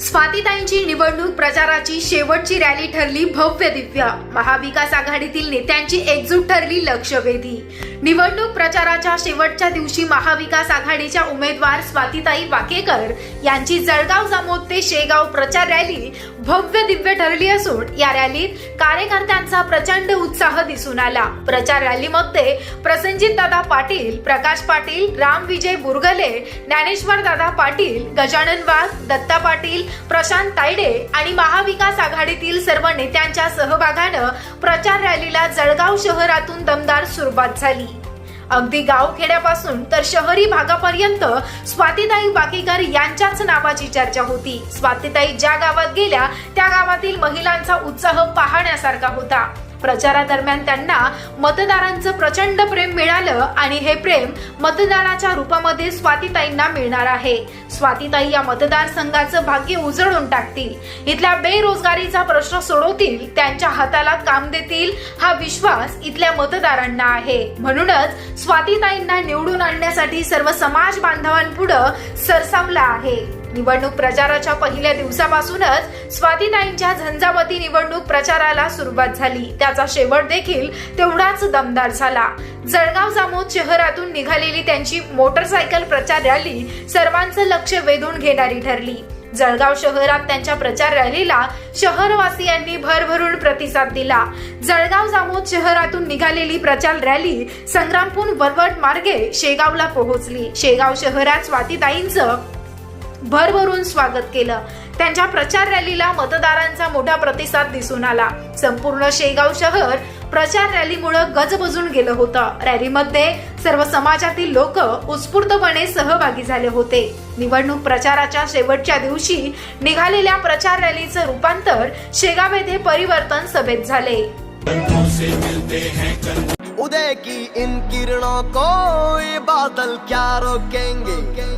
स्वातीताईंची निवडणूक प्रचाराची शेवटची रॅली ठरली भव्य दिव्य. महाविकास आघाडीतील नेत्यांची एकजूट ठरली लक्षवेधी. निवडणूक प्रचाराच्या शेवटच्या दिवशी महाविकास आघाडीच्या उमेदवार स्वातीताई वाकेकर यांची जळगाव जामोद ते शेगाव प्रचार रॅली भव्य दिव्य ठरली असून या रॅलीत कार्यकर्त्यांचा प्रचंड उत्साह दिसून आला. प्रचार रॅलीमध्ये प्रसंजित दादा पाटील प्रकाश पाटील राम विजय बुरगले ज्ञानेश्वर दादा पाटील गजानन वाघ दत्ता पाटील प्रशांत तायडे आणि महाविकास आघाडीतील सर्व नेत्यांच्या सहभागानं प्रचार रॅलीला जळगाव शहरातून दमदार सुरुवात झाली. अगदी गावखेड्यापासून तर शहरी भागापर्यंत स्वातीताई बाकीकर यांच्याच नावाची चर्चा होती. स्वातीताई ज्या गावात गेल्या त्या गावातील महिलांचा उत्साह पाहण्यासारखा होता. प्रचारादरम्यान त्यांना मतदारांचं प्रचंड प्रेम मिळालं आणि हे प्रेम मतदानाच्या रूपामध्ये स्वातीताईंना मिळणार आहे. स्वातीताई या मतदारसंघाचं भाग्य उजळून टाकतील. इथल्या बेरोजगारीचा प्रश्न सोडवतील त्यांच्या हाताला काम देतील हा विश्वास इथल्या मतदारांना आहे. म्हणूनच स्वातीताईंना निवडून आणण्यासाठी सर्व समाज बांधवांपुढं सरसावला आहे. निवडणूक प्रचाराच्या पहिल्या दिवसापासूनच स्वातीताईंच्या झंझावती निवडणूक प्रचाराला सुरुवात झाली. त्याचा शेवट देखील तेवढाच दमदार झाला. जळगाव जामोद शहरातून निघालेली त्यांची मोटरसायकल प्रचार रॅली सर्वांचं लक्ष वेधून घेणारी ठरली. जळगाव शहरात त्यांच्या प्रचार रॅलीला शहरवासियांनी भरभरून प्रतिसाद दिला. जळगाव जामोद शहरातून निघालेली प्रचार रॅली संग्रामपूर वरवट मार्गे शेगावला पोहोचली. शेगाव शहरात स्वातीताईंचं भरभरून स्वागत केलं. त्यांच्या प्रचार रॅलीला मतदारांचा मोठा प्रतिसाद दिसून आला. संपूर्ण शेगाव शहर प्रचार रॅलीमुळे गजबजून गेलं होतं. रॅलीमध्ये सर्व समाजातील लोक उत्स्फूर्तपणे सहभागी झाले होते. निवडणूक प्रचाराच्या शेवटच्या दिवशी निघालेल्या प्रचार रॅलीचं रूपांतर शेगाव येथे परिवर्तन सभेत झाले. उदय की इन किरणों को ये बादल क्या रोकेंगे?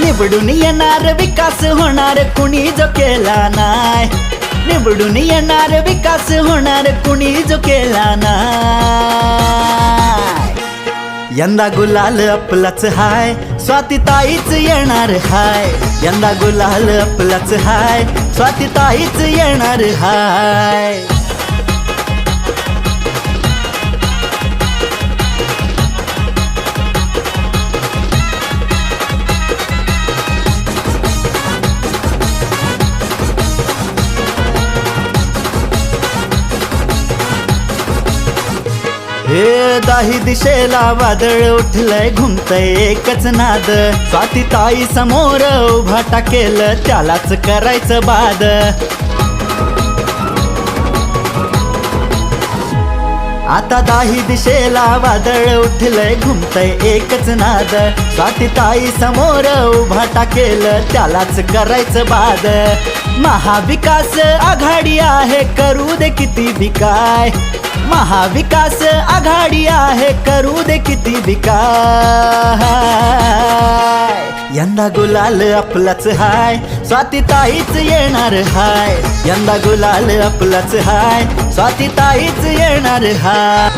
निवडून येणार विकास होणार कुणी जो केला नाय निवडून येणार विकास होणार कुणी जो केला नाय यंदा गुलाल आपलाच हाय स्वातीताईच येणार हाय. यंदा गुलाल आपलाच हाय स्वातीताईच येणार हाय. दाही दिशेला वादळ उठलंय घुमतय एकच नाद. स्वाती ताई समोर उभा टाकेल त्यालाच करायचं बाद. आता दाही दिशेला वादळ उठलंय घुमतय एकच नाद. स्वाती ताई समोर उभा टाकेल त्यालाच करायचं बाद. महाविकास आघाडी आहे करू दे किती विकाय महाविकास आघाडी आहे करू दे किती विकास. यंदा गुलाल आपलाच हाय स्वाती ताईच येणार हाय. यंदा गुलाल आपलाच हाय स्वाती ताईच येणार हाय.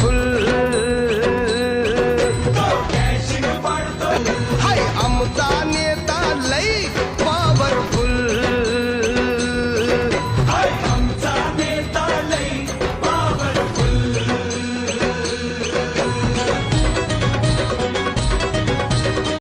full